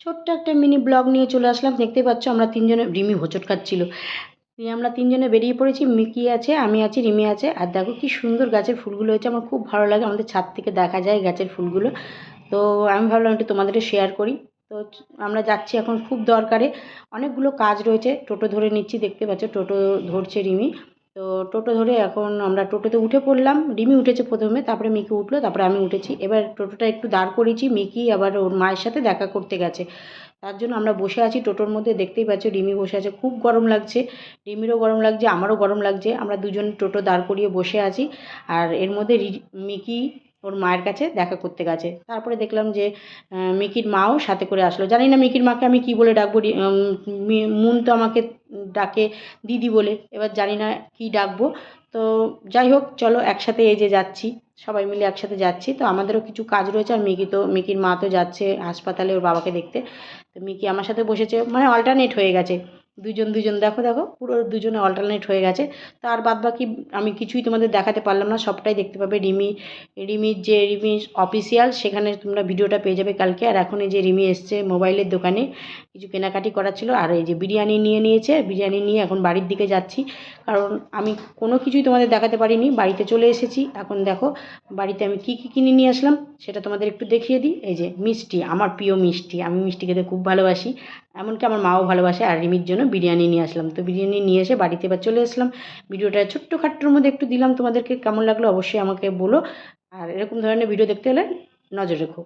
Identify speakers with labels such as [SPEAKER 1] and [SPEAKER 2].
[SPEAKER 1] ছোট্ট একটা mini blog নিয়ে চলে আসলাম। দেখতে পাচ্ছ আমরা তিনজনে, রিমি হোঁচট খাচ্ছিল। দিয়ে আমরা তিনজনে বেরিয়ে পড়েছি। মিকি আছে? আমি আছি, রিমি আছে। আর দেখো কি সুন্দর গাছের ফুলগুলো হয়েছে। আমার খুব ভালো লাগে আমাদের ছাদ থেকে দেখা যায় গাছের ফুলগুলো। তো আমি ভাবলাম একটু তোমাদের শেয়ার করি। তো আমরা যাচ্ছি এখন খুব দরকারে। অনেকগুলো কাজ রয়েছে। টোটো ধরে নিচ্ছি। দেখতে পাচ্ছ টোটো ধরছে রিমি। তো টোটো ধরে এখন আমরা টোটোতে উঠে পড়লাম। রিমি উঠেছে প্রথমে, তারপরে মিকি উঠল, তারপরে আমি উঠেছি। এবার টোটোটা একটু দাঁড় করিয়েছি, মিকি আবার ওর মায়ের সাথে দেখা করতে গেছে। তার জন্য আমরা বসে আছি টোটোর মধ্যে, দেখতেই পাচ্ছ রিমি বসে আছে। খুব গরম লাগছে, রিমিরও গরম লাগছে, আমারও গরম লাগছে। আমরা দুজন টোটো দাঁড় করিয়ে বসে আছি। আর এর মধ্যে মিকি ওর মায়ের কাছে দেখা করতে গেছে। তারপরে দেখলাম যে মিকির মাও সাথে করে আসলো। জানি না মিকির মাকে আমি কী বলে ডাকবো মুন তো আমাকে ডাকে দিদি বলে। এবার জানি না কী ডাকবো। তো যাই হোক, চলো একসাথে এই যে যাচ্ছি। সবাই মিলে একসাথে যাচ্ছি। তো আমাদেরও কিছু কাজ রয়েছে আর মিকি তো, মিকির মা তো যাচ্ছে হাসপাতালে ওর বাবাকে দেখতে। তো মিকি আমার সাথে বসেছে মানে অল্টারনেট হয়ে গেছে। দুজন দুজন দেখো দেখো, পুরো দুজনে অল্টারনেট হয়ে গেছে। তো আর বাদ বাকি আমি কিছুই তোমাদের দেখাতে পারলাম না, সবটাই দেখতে পাবে রিমি রিমির যে রিমি অফিসিয়াল সেখানে তোমরা ভিডিওটা পেয়ে যাবে কালকে। আর এখন এই যে রিমি এসছে মোবাইলের দোকানে, কিছু কেনাকাটি করার ছিল, আর এই যে বিরিয়ানি নিয়ে নিয়েছে, বিরিয়ানি নিয়ে এখন বাড়ির দিকে যাচ্ছি। কারণ আমি কোনো কিছুই তোমাদের দেখাতে পারিনি, বাড়িতে চলে এসেছি। এখন দেখো, বাড়িতে আমি কী কী কিনে নিয়ে আসলাম, সেটা তোমাদের একটু দেখিয়ে দিই। এই যে মিষ্টি, আমার প্রিয় মিষ্টি, আমি মিষ্টি খেতে খুব ভালোবাসি। এমনকি আমার মাও ভালোবাসে, আর রিমির জন্য বিরিয়ানি নিয়ে আসলাম। তো বিরিয়ানি নিয়ে এসে বাড়িতে এবার চলে আসলাম। ভিডিওটা ছোট্ট খাট্টোর মধ্যে একটু দিলাম। তোমাদেরকে কেমন লাগল অবশ্যই আমাকে বলো। আর এরকম ধরনের ভিডিও দেখতে হলে নজর রেখো।